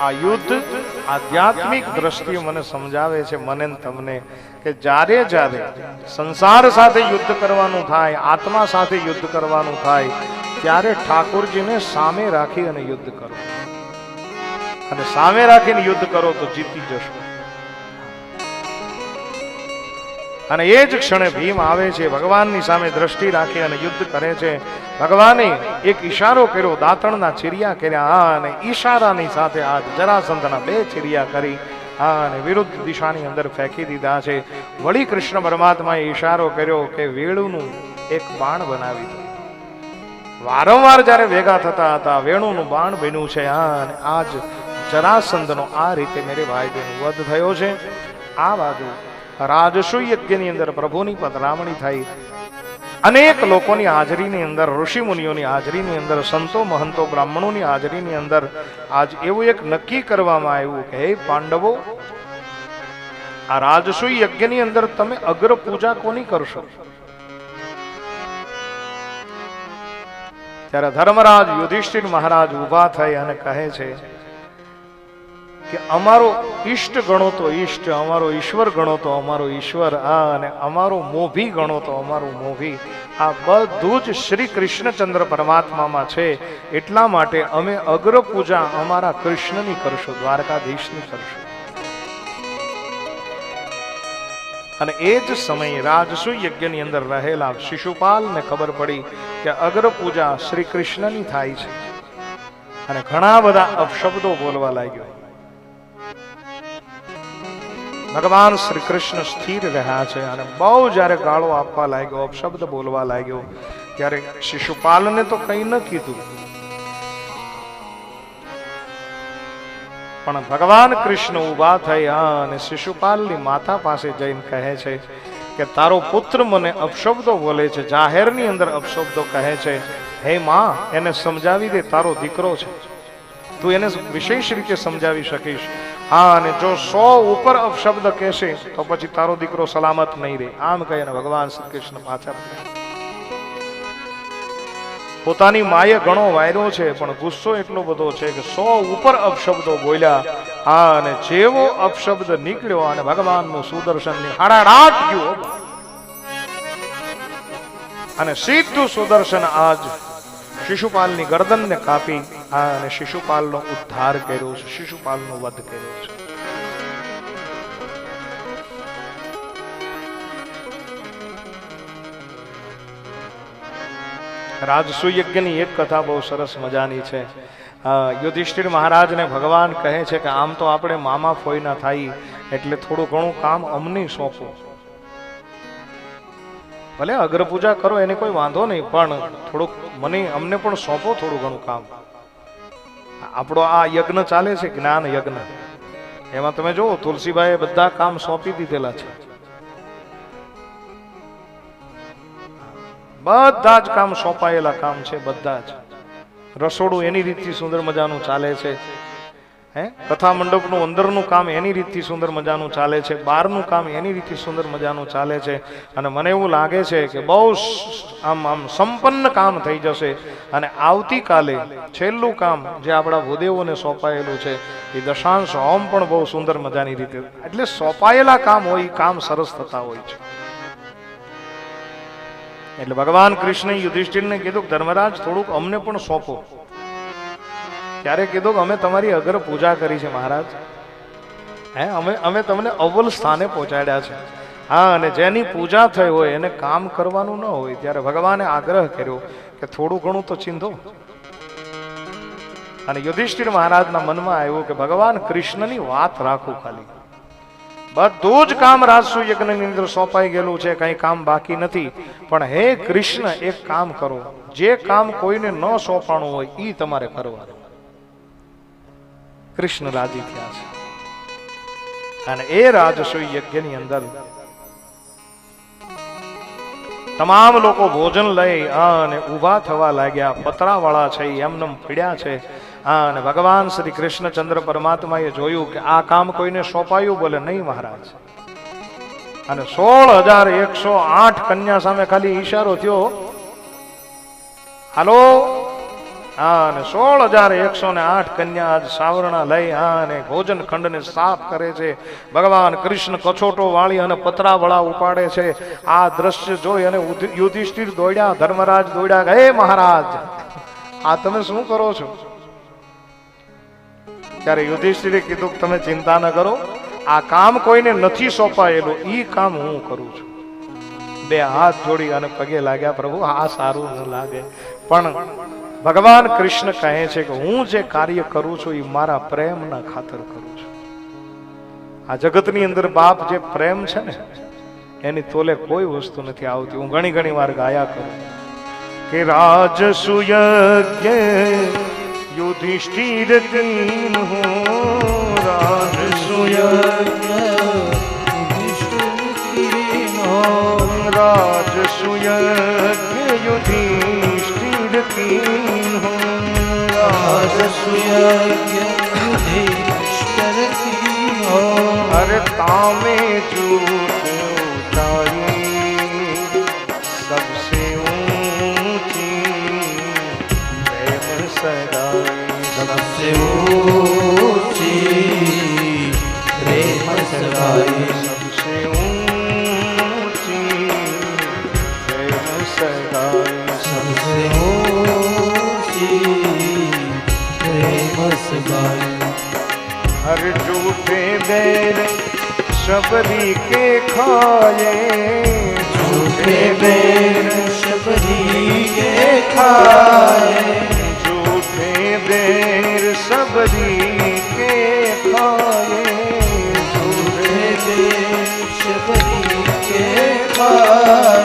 આ યુદ્ધ આધ્યાત્મિક દ્રષ્ટિએ મને સમજાવે છે, મને તમને કે જ્યારે જ્યારે સંસાર સાથે યુદ્ધ કરવાનું થાય, આત્મા સાથે યુદ્ધ કરવાનું થાય, ત્યારે ઠાકોરજીને સામે રાખી અને યુદ્ધ કરો. અને સામે રાખીને યુદ્ધ કરો તો જીતી જશો. અને એ જ ક્ષણે ભીમ આવે છે, ભગવાનની સામે દ્રષ્ટિ રાખી અને યુદ્ધ કરે છે. ભગવાને એક ઈશારો કર્યો, દાંતણના ચીરિયા કર્યા અને ઈશારાની સાથે આ જરાસંધના બે ચીરિયા કરી, હા, અને વિરુદ્ધ દિશાની અંદર ફેંકી દીધા છે. વળી કૃષ્ણ પરમાત્માએ ઈશારો કર્યો કે વેળુનું એક બાણ બનાવી દો. વારંવાર જ્યારે ભેગા થતા હતા, વેણુનું બાણ બન્યું છે, હા, અને આજ જરાસંધનો આ રીતે મેરે ભાઈ બહેન વધ થયો છે. આ બાજુ રાજસુ યજ્ઞની અંદર પ્રભુની પધરામણી થઈ. અનેક લોકોની હાજરીની અંદર ઋષિ મુનિઓની હાજરીની અંદર, સંતો મહંતો બ્રાહ્મણોની હાજરીની અંદર આજ એવું એક નક્કી કરવામાં આવ્યું કે, હે પાંડવો, આ રાજસુ યજ્ઞની અંદર તમે અગ્ર પૂજા કોની કરશો? ત્યારે ધર્મરાજ યુધિષ્ઠિર મહારાજ ઊભા થઈ અને કહે છે કે અમારો ઈષ્ટ ગણો તો ઈષ્ટ, અમારો ઈશ્વર ગણો તો અમારો ઈશ્વર. આ અને અમારો મોભી ગણો તો અમારું મોભી. આ બધું જ શ્રી કૃષ્ણચંદ્ર પરમાત્મામાં છે. એટલા માટે અમે અગ્ર પૂજા અમારા કૃષ્ણની કરશું, દ્વારકાધીશની કરશું. અને એ જ સમયે રાજસુ યજ્ઞની અંદર રહેલા શિશુપાલને ખબર પડી કે અગ્ર પૂજા શ્રી કૃષ્ણની થાય છે. અને ઘણા બધા અપશબ્દો બોલવા લાગ્યો. ભગવાન શ્રી કૃષ્ણ સ્થિર રહ્યા છે અને બહુ જ્યારે ગાળો આપવા લાગ્યો, અપશબ્દ બોલવા લાગ્યો, ત્યારે શિશુપાલને તો કંઈ ન કીધું. પણ ભગવાન કૃષ્ણ ઊભા થયા અને શિશુપાલની માતા પાસે જઈને કહે છે કે, તારો પુત્ર મને અપશબ્દો બોલે છે, જાહેરની અંદર અપશબ્દો કહે છે. હે માં, એને સમજાવી દે, તારો દીકરો છે. તું એને વિશેષ રીતે સમજાવી શકીશ. હા, અને જો સો ઉપર અપશબ્દ કહેશે, તો પછી તારો દીકરો સલામત નહીં રહે. આમ કહીને ભગવાન શ્રી કૃષ્ણ પાછા પોતાની માએ ઘણો વાયરો છે, પણ ગુસ્સો એટલો બધો છે કે સો ઉપર અપશબ્દો બોલ્યા. હા, અને જેવો અપશબ્દ નીકળ્યો અને ભગવાનનું સુદર્શન હાડાડાટ ગયો અને સીધું સુદર્શન આજ શિશુપાલની ગરદનને કાપી આ અને શિશુપાલનો ઉદ્ધાર કર્યો છે, શિશુપાલનો વધ કર્યો છે. રાજસુયજ્ઞની એક કથા બહુ સરસ મજાની છે. યુધિષ્ઠિર મહારાજને ભગવાન કહે છે કે આમ તો આપણે મામા ફોઈના થાય, એટલે થોડું ઘણું કામ અમને સોંપો. ભલે અગ્રપૂજા કરો, એને કોઈ વાંધો નહીં, પણ થોડુંક મને, અમને પણ સોંપો થોડું ઘણું કામ. આપણો આ યજ્ઞ ચાલે છે, જ્ઞાન યજ્ઞ. એમાં તમે જુઓ તુલસીભાઈએ બધા કામ સોંપી દીધેલા છે. બધા જ કામ સોંપાયેલા કામ છે, બધા જ. રસોડું એની રીતથી સુંદર મજાનું ચાલે છે. હે? કથા મંડપનું અંદરનું કામ એની રીતથી સુંદર મજાનું ચાલે છે, બહારનું કામ એની રીતથી સુંદર મજાનું ચાલે છે. અને મને એવું લાગે છે કે બહુ આમ આમ સંપન્ન કામ થઈ જશે. અને આવતીકાલે છેલ્લું કામ જે આપણા ભૂદેવોને સોંપાયેલું છે, એ દશાંશ હોમ પણ બહુ સુંદર મજાની રીતે, એટલે સોંપાયેલા કામ હોય એ કામ સરસ થતા હોય છે. એટલે ભગવાન કૃષ્ણ યુધિષ્ઠિરને કીધું ધર્મરાજ થોડુંક અમને પણ સોંપો. ત્યારે કીધું કે અમે તમારી અગર પૂજા કરી છે, મહારાજ. હે, અમે અમે તમને અવ્વલ સ્થાને પહોંચાડ્યા છે. હા, અને જેની પૂજા થઈ હોય, એને કામ કરવાનું ન હોય, ત્યારે ભગવાને આગ્રહ કર્યો કે થોડું ઘણું તો ચિંધો. અને યુધિષ્ઠિર મહારાજના મનમાં આવ્યું કે ભગવાન કૃષ્ણની વાત રાખું ખાલી. બધું જ કામ રાજસુ યજ્ઞની અંદર સોંપાઈ ગયેલું છે, કઈ કામ બાકી નથી. પણ હે કૃષ્ણ, એક કામ કરો. જે કામ કોઈને ન સોંપાણું હોય એ તમારે કરવાનું. કૃષ્ણ રાજી થયા છે. અને એ રાજસુ યજ્ઞની અંદર તમામ લોકો ભોજન લઈ અને ઊભા થવા લાગ્યા. પતરાવાળા છે એમને ફીડ્યા છે. અને ભગવાન શ્રી કૃષ્ણચંદ્ર પરમાત્માએ જોયું કે આ કામ કોઈને સોંપાયું બોલે નહીં મહારાજ. અને સોળ હજાર એકસો આઠ કન્યા સામે ખાલી ઈશારો થયો. હાલો? હા અને સોળ હજાર એકસો ને આઠ કન્યા આજ સાવરણા લઈ હા અને ભોજન ખંડને સાફ કરે છે. ભગવાન કૃષ્ણ કછોટો વાળી અને પતરા વળા ઉપાડે છે. આ દ્રશ્ય જોઈ અને યુધિષ્ઠિર દોડ્યા, ધર્મરાજ દોડ્યા હે મહારાજ, આ તમે શું કરો છો? ત્યારે યુધિષ્ઠિરે કીધું તમે ચિંતા ન કરો. આ કામ કોઈને નથી સોંપાયેલું. એ કામ હું કરું છું. બે હાથ જોડી અને પગે લાગ્યા, પ્રભુ, આ સારું ન લાગે. પણ ભગવાન કૃષ્ણ કહે છે કે હું જે કાર્ય કરું છું, એ મારા પ્રેમના ખાતર કરું છું. આ જગતની અંદર બાપ જે પ્રેમ છે ને, એની તોલે કોઈ વસ્તુ નથી આવતી. હું ઘણી ઘણી વાર ગાયા કરું. કે રાજસુયજ્ઞ યુધિષ્ઠિર તીન હું રાજસુયજ્ઞ રાજસુયજ્ઞ યુધિષ્ઠિર हसीन हो हर तामे झूठ उतार हर झूठे बैर शबरी के खाए झूठे बैर शबरी के खाए झूठे बैर सबरी के खाए झूठे बैर शबरी के खाए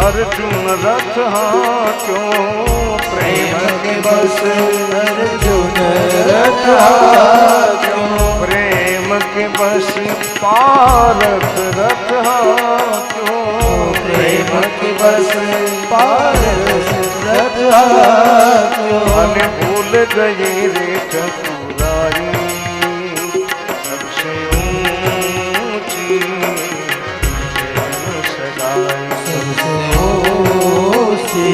અર્જુન રથ હાક્યો પ્રેમ દિવસ અર્જુન રથ હાક્યો પ્રેમ કે બસ? પારત રથ હાક્યો પ્રેમ કે બસ? પારત રથ હાક્યો અને ભૂલ ગઈ રે ચક